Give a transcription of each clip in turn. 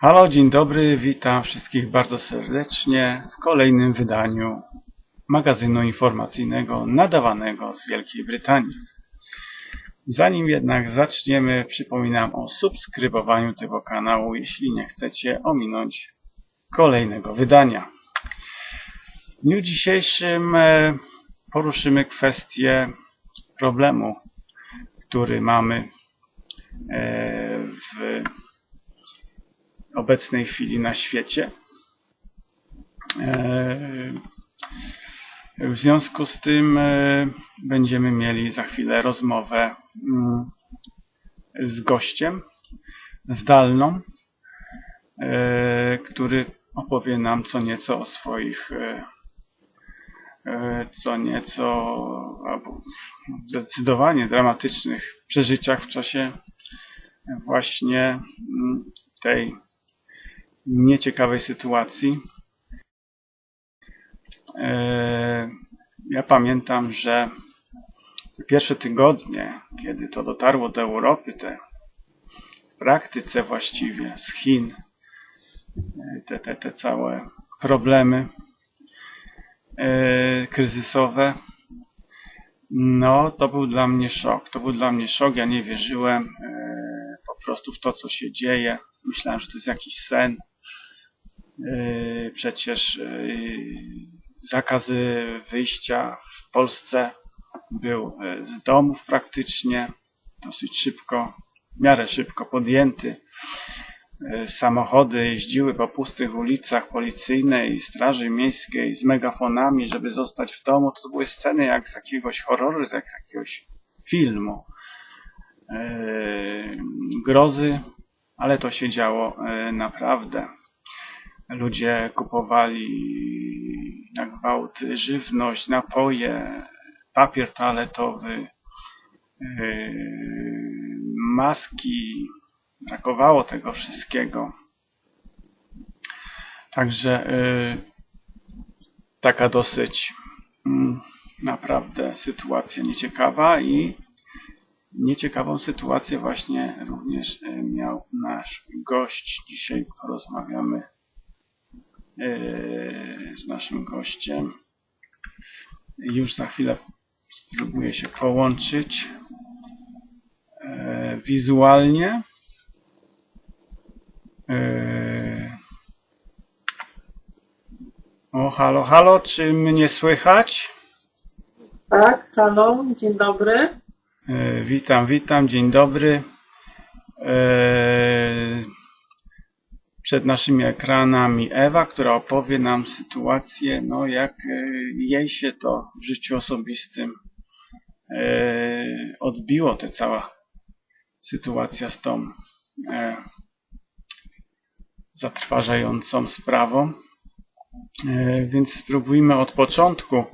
Halo, dzień dobry, witam wszystkich bardzo serdecznie w kolejnym wydaniu magazynu informacyjnego nadawanego z Wielkiej Brytanii. Zanim jednak zaczniemy, przypominam o subskrybowaniu tego kanału, jeśli nie chcecie ominąć kolejnego wydania. W dniu dzisiejszym e, poruszymy kwestię problemu, który mamy e, w obecnej chwili na świecie. E, W związku z tym e, będziemy mieli za chwilę rozmowę mm, z gościem zdalną, e, który opowie nam co nieco o swoich co nieco albo zdecydowanie dramatycznych przeżyciach w czasie właśnie mm, tej nieciekawej sytuacji. E, Ja pamiętam, że pierwsze tygodnie, kiedy to dotarło do Europy, te w praktyce właściwie z Chin, e, te, te, te całe problemy e, kryzysowe, no to był dla mnie szok. To był dla mnie szok. Ja nie wierzyłem po prostu w to, co się dzieje. Myślałem, że to jest jakiś sen. Yy, Przecież yy, zakaz wyjścia w Polsce był yy, z domów praktycznie, dosyć szybko, w miarę szybko podjęty. Samochody jeździły po pustych ulicach policyjnej straży miejskiej z megafonami, żeby zostać w domu. To były sceny jak z jakiegoś horroru, jak z jakiegoś filmu. Grozy, ale to się działo naprawdę. Ludzie kupowali na gwałt żywność, napoje, papier toaletowy, yy, maski. Brakowało tego wszystkiego. Także yy, taka dosyć mm, naprawdę sytuacja nieciekawa i nieciekawą sytuację właśnie również yy, miał nasz gość. Dzisiaj porozmawiamy z naszym gościem. Już za chwilę spróbuję się połączyć yy, wizualnie. Yy. O, halo, halo, czy mnie słychać? Tak, halo, dzień dobry. E, Witam, witam, dzień dobry. Przed naszymi ekranami Ewa, która opowie nam sytuację, no jak e, jej się to w życiu osobistym e, odbiło, ta cała sytuacja z tą e, zatrważającą sprawą. Więc spróbujmy od początku.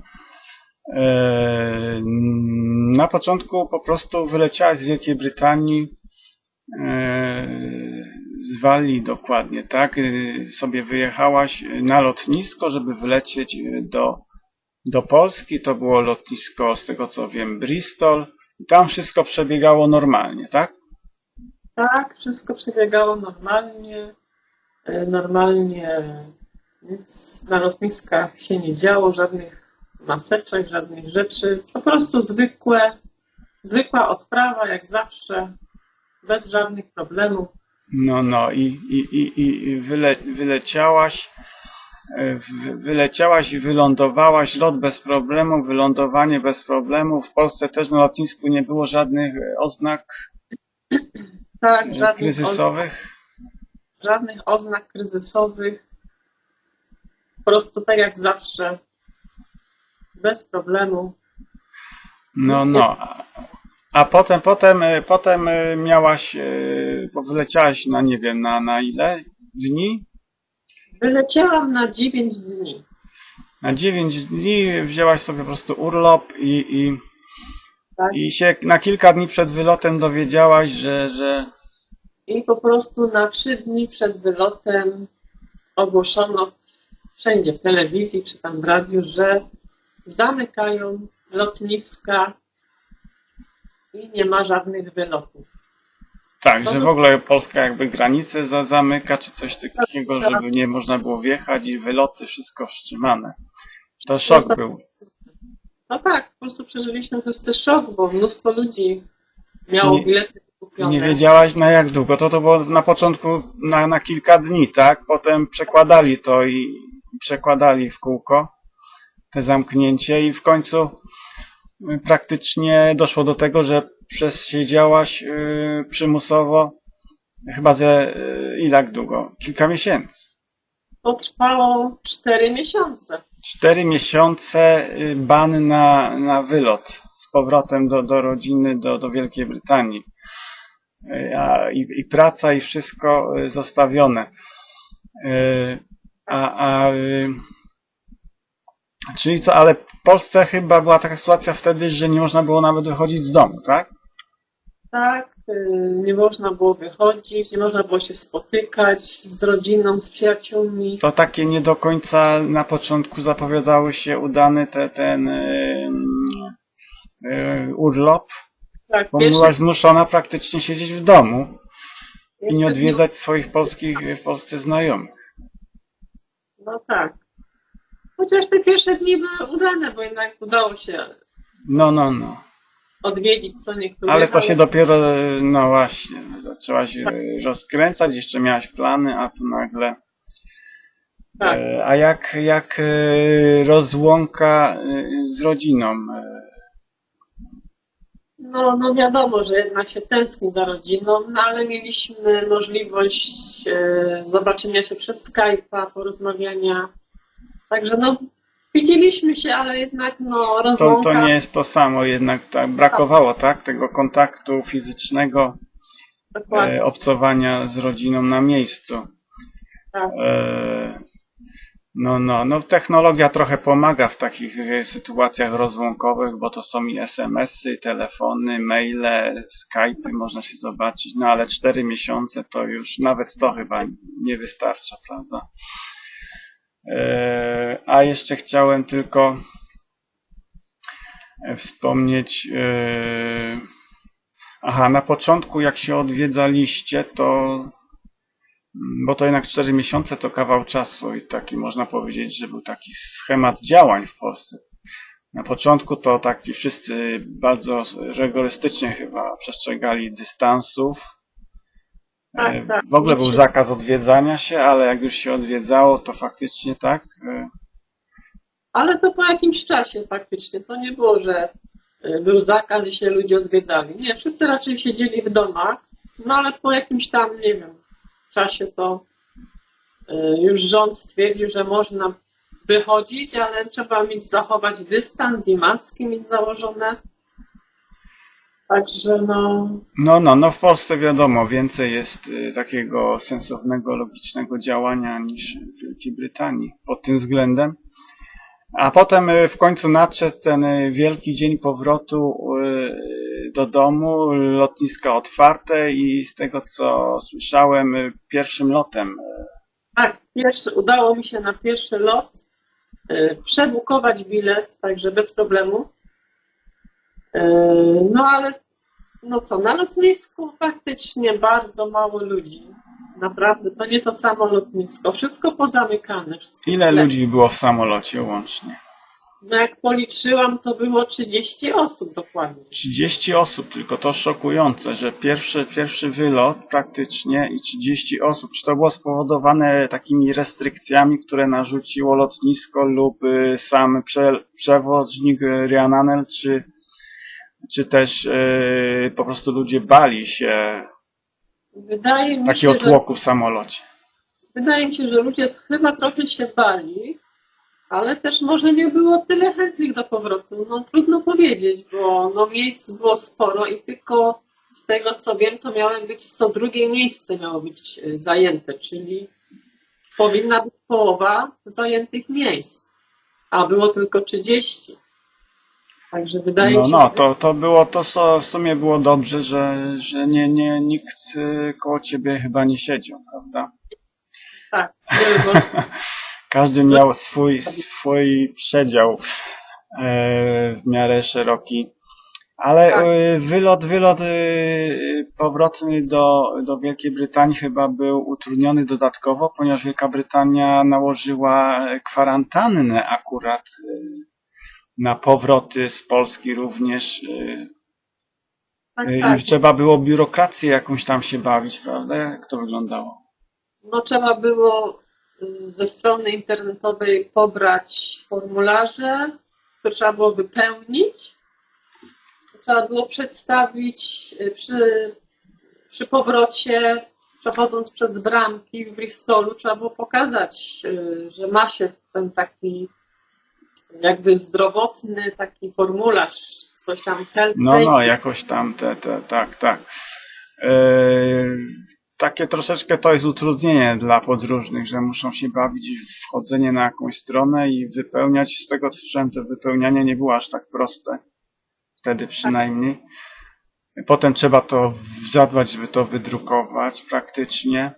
Na początku po prostu wyleciałaś z Wielkiej Brytanii, z Walii dokładnie, tak? E, Sobie wyjechałaś na lotnisko, żeby wylecieć do, do Polski. To było lotnisko, z tego co wiem, Bristol. Tam wszystko przebiegało normalnie, tak? Tak, wszystko przebiegało normalnie. E, Normalnie nic na lotniskach się nie działo, żadnych maseczek, żadnych rzeczy. Po prostu zwykłe, zwykła odprawa, jak zawsze, bez żadnych problemów. No, no i, i, i, i wyle, wyleciałaś, e, wy- wyleciałaś i wylądowałaś, lot bez problemu, wylądowanie bez problemu. W Polsce też na lotnisku nie było żadnych e, oznak Tak, e, żadnych, oznak, kryzysowych. żadnych oznak kryzysowych. Po prostu tak jak zawsze, bez problemu. No, no. A- potem, potem, e, potem e, miałaś, bo wyleciałaś na, nie wiem, na, na ile dni? Wyleciałam na 9 dni. Na 9 dni wzięłaś sobie po prostu urlop i, i, Tak. i się na kilka dni przed wylotem dowiedziałaś, że, że I po prostu na trzy dni przed wylotem ogłoszono wszędzie w telewizji czy tam w radiu, że zamykają lotniska i nie ma żadnych wylotów. Tak, że w ogóle Polska jakby granice za, zamyka, czy coś takiego, tak. żeby nie można było wjechać i wyloty, wszystko wstrzymane. To szok był. No tak, po prostu przeżyliśmy ten szok, bo mnóstwo ludzi miało Nie- bilety kupione. Nie wiedziałaś na jak długo. To to było na początku na, na kilka dni, tak? Potem przekładali to i przekładali w kółko te zamknięcie i w końcu praktycznie doszło do tego, że przesiedziałaś y, przymusowo chyba ze y, ile jak długo? Kilka miesięcy. To trwało 4 miesiące. Cztery miesiące y, ban na, na wylot z powrotem do, do rodziny, do, do Wielkiej Brytanii. Y, A, i, I praca i wszystko y, zostawione. A, a, czyli co, ale w Polsce chyba była taka sytuacja wtedy, że nie można było nawet wychodzić z domu, tak? Tak, y, nie można było wychodzić, nie można było się spotykać z rodziną, z przyjaciółmi. To takie nie do końca na początku zapowiadały się udany te, ten y, y, urlop, Tak, bo pierwsze- byłaś zmuszona praktycznie siedzieć w domu i nie odwiedzać swoich polskich w Polsce znajomych. No tak. Chociaż te pierwsze dni były udane, bo jednak udało się No, no, no. odwiedzić co niektórych. Ale to się dopiero, no właśnie, zaczęłaś e, rozkręcać, jeszcze miałaś plany, a tu nagle. Tak. E, A jak, jak e, rozłąka z rodziną? No, no wiadomo, że jednak się tęskni za rodziną, no ale mieliśmy możliwość e, zobaczenia się przez Skype'a, porozmawiania. Także no, widzieliśmy się, ale jednak no To, rozłąka. to nie jest to samo, jednak tak, brakowało, tak? Tego kontaktu fizycznego, Dokładnie. e, obcowania z rodziną na miejscu. Tak. E, No, no, no technologia trochę pomaga w takich e, sytuacjach rozłąkowych, bo to są i SMS-y, telefony, maile, Skype'y, można się zobaczyć, no ale cztery miesiące to już nawet to chyba nie wystarcza, prawda? E, A jeszcze chciałem tylko e, wspomnieć, e, aha, na początku jak się odwiedzaliście, to Mm, bo to jednak 4 miesiące to kawał czasu i taki można powiedzieć, że był taki schemat działań w Polsce. Na początku to taki wszyscy bardzo rygorystycznie chyba przestrzegali dystansów. Tak, E, tak. W ogóle był Znaczy- zakaz odwiedzania się, ale jak już się odwiedzało, to faktycznie tak. e, Ale to po jakimś czasie faktycznie. To nie było, że y, był zakaz i się ludzie odwiedzali. Nie, wszyscy raczej siedzieli w domach, no ale po jakimś tam, nie wiem, czasie to już rząd stwierdził, że można wychodzić, ale trzeba mieć, zachować dystans i maski mieć założone. Także no, No, no, no w Polsce wiadomo, więcej jest y, takiego sensownego, logicznego działania niż w Wielkiej Brytanii pod tym względem. A potem y, w końcu nadszedł ten y, wielki dzień powrotu do domu, lotniska otwarte i z tego co słyszałem, pierwszym lotem. tak, pierwszy, udało mi się na pierwszy lot przebukować bilet, także bez problemu. Y, No ale no co, na lotnisku faktycznie bardzo mało ludzi. Naprawdę, to nie to samo lotnisko. Wszystko pozamykane. Wszystkie Ile ludzi było w samolocie łącznie? No jak policzyłam, to było 30 osób dokładnie. 30 osób, tylko to szokujące, że pierwszy, pierwszy wylot praktycznie i 30 osób. Czy to było spowodowane takimi restrykcjami, które narzuciło lotnisko lub y, sam prze, przewoźnik czy, czy też y, po prostu ludzie bali się Wydaje mi, się, takiego że, tłoku w samolocie? wydaje mi się, że ludzie chyba trochę się bali, ale też może nie było tyle chętnych do powrotu. No trudno powiedzieć, bo no, miejsc było sporo i tylko z tego co wiem, to miało być co drugie miejsce miało być e, zajęte, czyli powinna być połowa zajętych miejsc, a było tylko 30. Także wydaje No, się, no, to, to było, to so- w sumie było dobrze, że, że nie, nie, nikt y, koło ciebie chyba nie siedział, prawda? tak, Każdy miał swój, swój przedział e, w miarę szeroki. Ale Tak. y, wylot, wylot y, powrotny do, do Wielkiej Brytanii chyba był utrudniony dodatkowo, ponieważ Wielka Brytania nałożyła kwarantannę akurat na powroty z Polski również. y, Tak, y, tak. Trzeba było biurokrację jakąś tam się bawić, prawda? Jak to wyglądało? No trzeba było y, ze strony internetowej pobrać formularze, które trzeba było wypełnić. Trzeba było przedstawić przy, przy powrocie, przechodząc przez bramki w Bristolu, trzeba było pokazać, że ma się ten taki jakby zdrowotny taki formularz, coś tam health No, no, jakoś tam te, te tak, tak. E, takie troszeczkę to jest utrudnienie dla podróżnych, że muszą się bawić w wchodzenie na jakąś stronę i wypełniać. Z tego co słyszałem, to wypełnianie nie było aż tak proste. Wtedy przynajmniej. Potem trzeba to zadbać, żeby to wydrukować praktycznie.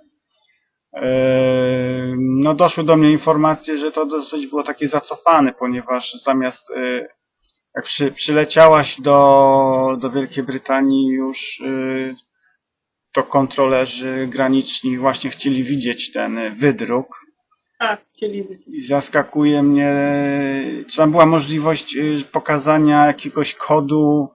E, No doszły do mnie informacje, że to dosyć było takie zacofane, ponieważ zamiast e, jak przy, przyleciałaś do, do Wielkiej Brytanii już y, to kontrolerzy graniczni właśnie chcieli widzieć ten wydruk Tak, chcieli być. i zaskakuje mnie, czy tam była możliwość pokazania jakiegoś kodu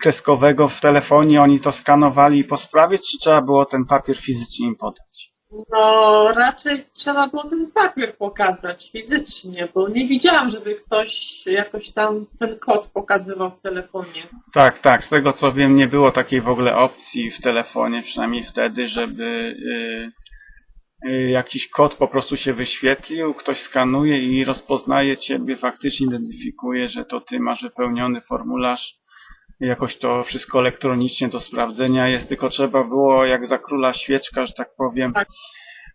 kreskowego w telefonie, oni to skanowali po sprawie, czy trzeba było ten papier fizycznie im podać? No, raczej trzeba było ten papier pokazać fizycznie, bo nie widziałam, żeby ktoś jakoś tam ten kod pokazywał w telefonie. Tak, tak. Z tego co wiem, nie było takiej w ogóle opcji w telefonie, przynajmniej wtedy, żeby y, y, jakiś kod po prostu się wyświetlił, ktoś skanuje i rozpoznaje ciebie, faktycznie identyfikuje, że to ty masz wypełniony formularz. Jakoś to wszystko elektronicznie do sprawdzenia jest, tylko trzeba było jak za króla świeczka, że tak powiem, Tak.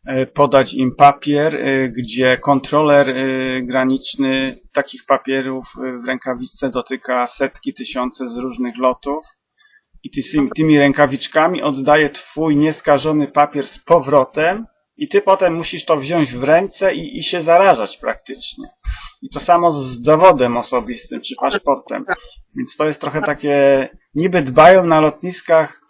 y, podać im papier, y, gdzie kontroler y, graniczny takich papierów w rękawiczce dotyka setki, tysiące z różnych lotów i ty, tymi rękawiczkami oddaje twój nieskażony papier z powrotem i ty potem musisz to wziąć w ręce i, i się zarażać praktycznie. I to samo z dowodem osobistym czy paszportem. Więc to jest trochę takie, niby dbają na lotniskach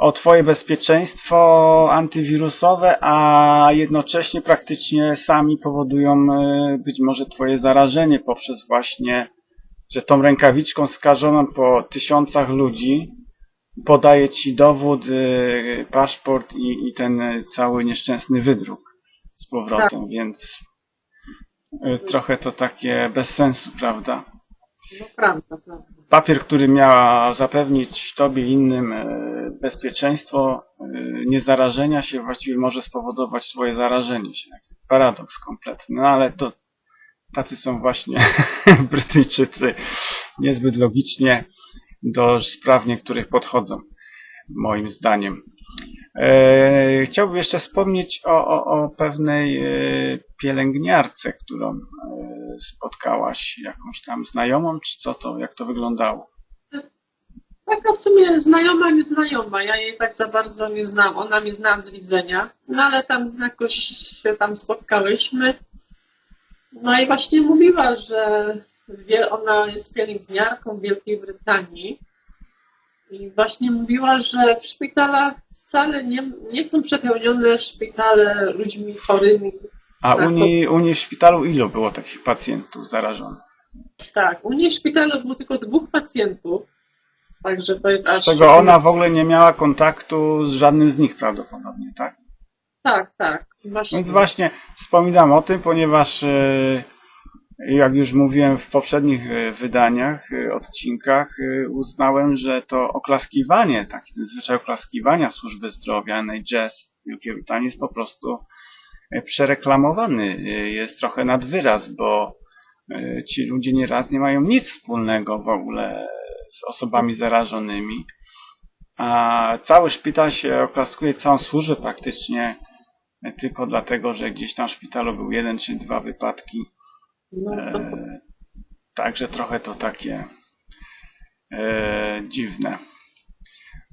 o twoje bezpieczeństwo antywirusowe, a jednocześnie praktycznie sami powodują e, być może twoje zarażenie poprzez właśnie, że tą rękawiczką skażoną po tysiącach ludzi podaje ci dowód, e, paszport i, i ten cały nieszczęsny wydruk z powrotem, więc e, trochę to takie bez sensu, prawda? No prawda, prawda. papier, który miał zapewnić tobie i innym e, bezpieczeństwo e, niezarażenia się, właściwie może spowodować twoje zarażenie się. Paradoks kompletny. No ale to tacy są właśnie Brytyjczycy niezbyt logicznie do spraw niektórych podchodzą, moim zdaniem. E, chciałbym jeszcze wspomnieć o, o, o pewnej e, pielęgniarce, którą e, spotkałaś, jakąś tam znajomą, czy co to, jak to wyglądało? Taka w sumie znajoma, nieznajoma. Ja jej tak za bardzo nie znam. Ona mnie zna z widzenia, no ale tam jakoś się tam spotkałyśmy. No i właśnie mówiła, że wie, ona jest pielęgniarką w Wielkiej Brytanii. I właśnie mówiła, że w szpitalach wcale nie, nie są przepełnione szpitale ludźmi chorymi. A Tak, u niej, u niej w szpitalu ilu było takich pacjentów zarażonych? Tak, u niej w szpitalu było tylko dwóch pacjentów. Także to jest aż. Z czego ona w ogóle nie miała kontaktu z żadnym z nich prawdopodobnie, tak? Tak, tak. Właśnie. Więc właśnie wspominam o tym, ponieważ e, jak już mówiłem w poprzednich e, wydaniach, e, odcinkach, e, uznałem, że to oklaskiwanie, taki ten zwyczaj oklaskiwania służby zdrowia NHS Wielkiej Brytanii jest po prostu przereklamowany. Jest trochę nad wyraz, bo ci ludzie nieraz nie mają nic wspólnego w ogóle z osobami zarażonymi. A cały szpital się oklaskuje, całą służbę praktycznie tylko dlatego, że gdzieś tam w szpitalu był jeden czy dwa wypadki. No, E, także trochę to takie e, dziwne.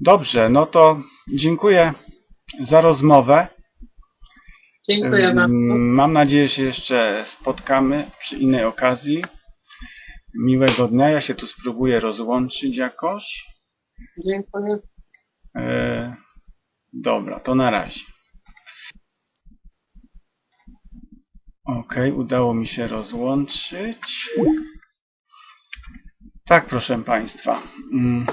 Dobrze, no to dziękuję za rozmowę. dziękuję bardzo. Mam nadzieję, że się jeszcze spotkamy przy innej okazji. miłego dnia. Ja się tu spróbuję rozłączyć jakoś. Dziękuję. E, dobra, to na razie. Ok, udało mi się rozłączyć. Tak, proszę Państwa. Mm.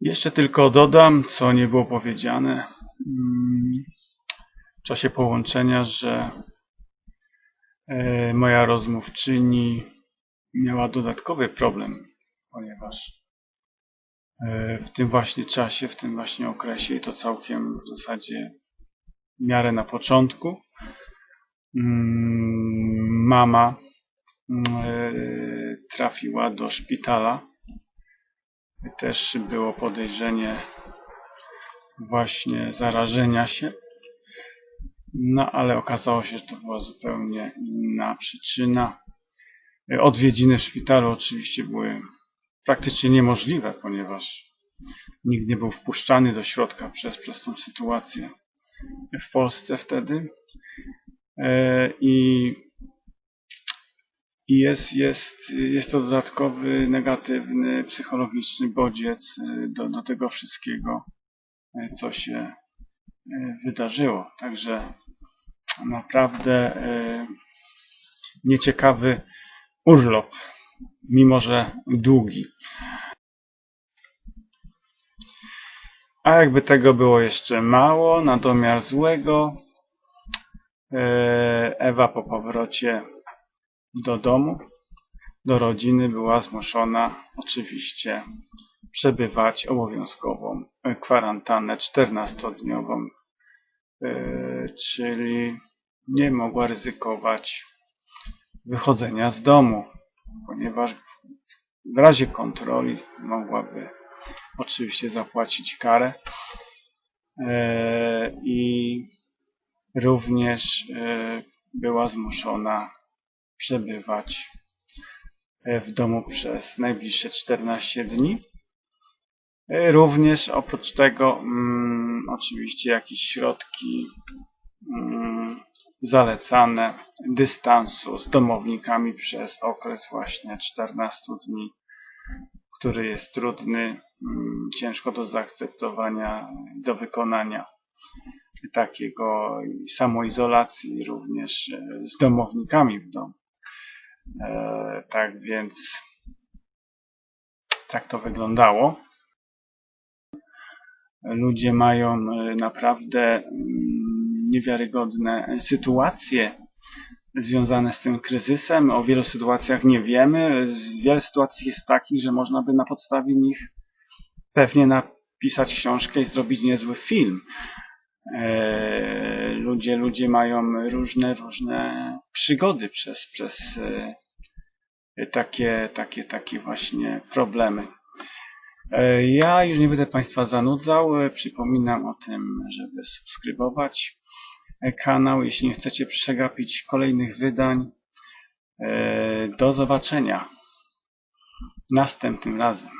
Jeszcze tylko dodam, co nie było powiedziane mm, w czasie połączenia, że e, moja rozmówczyni miała dodatkowy problem, ponieważ e, w tym właśnie czasie, w tym właśnie okresie i to całkiem w zasadzie w miarę na początku mm, mama mm, e, trafiła do szpitala. Też było podejrzenie właśnie zarażenia się. No ale okazało się, że to była zupełnie inna przyczyna. E, Odwiedziny w szpitalu oczywiście były praktycznie niemożliwe, ponieważ nikt nie był wpuszczany do środka przez, przez tą sytuację w Polsce wtedy. E, I, i jest, jest, jest to dodatkowy negatywny, psychologiczny bodziec e, do, do tego wszystkiego, e, co się wydarzyło. Także naprawdę nieciekawy urlop, mimo że długi. A jakby tego było jeszcze mało, na domiar złego, e, Ewa po powrocie do domu, do rodziny była zmuszona oczywiście przebywać obowiązkową kwarantannę 14-dniową, e, czyli nie mogła ryzykować wychodzenia z domu, ponieważ w razie kontroli mogłaby oczywiście zapłacić karę e, i również e, była zmuszona przebywać e, w domu przez najbliższe 14 dni. Również oprócz tego mm, oczywiście jakieś środki mm, zalecane dystansu z domownikami przez okres właśnie 14 dni, który jest trudny, mm, ciężko do zaakceptowania, do wykonania takiego samoizolacji również e, z domownikami w domu. E, tak więc tak to wyglądało. Ludzie mają e, naprawdę mm, niewiarygodne sytuacje związane z tym kryzysem. O wielu sytuacjach nie wiemy. Wiele sytuacji jest takich, że można by na podstawie nich pewnie napisać książkę i zrobić niezły film. E, ludzie, ludzie mają różne, różne przygody przez, przez e, takie, takie, takie właśnie problemy. E, Ja już nie będę Państwa zanudzał. Przypominam o tym, żeby subskrybować kanał, jeśli nie chcecie przegapić kolejnych wydań. E, Do zobaczenia następnym razem.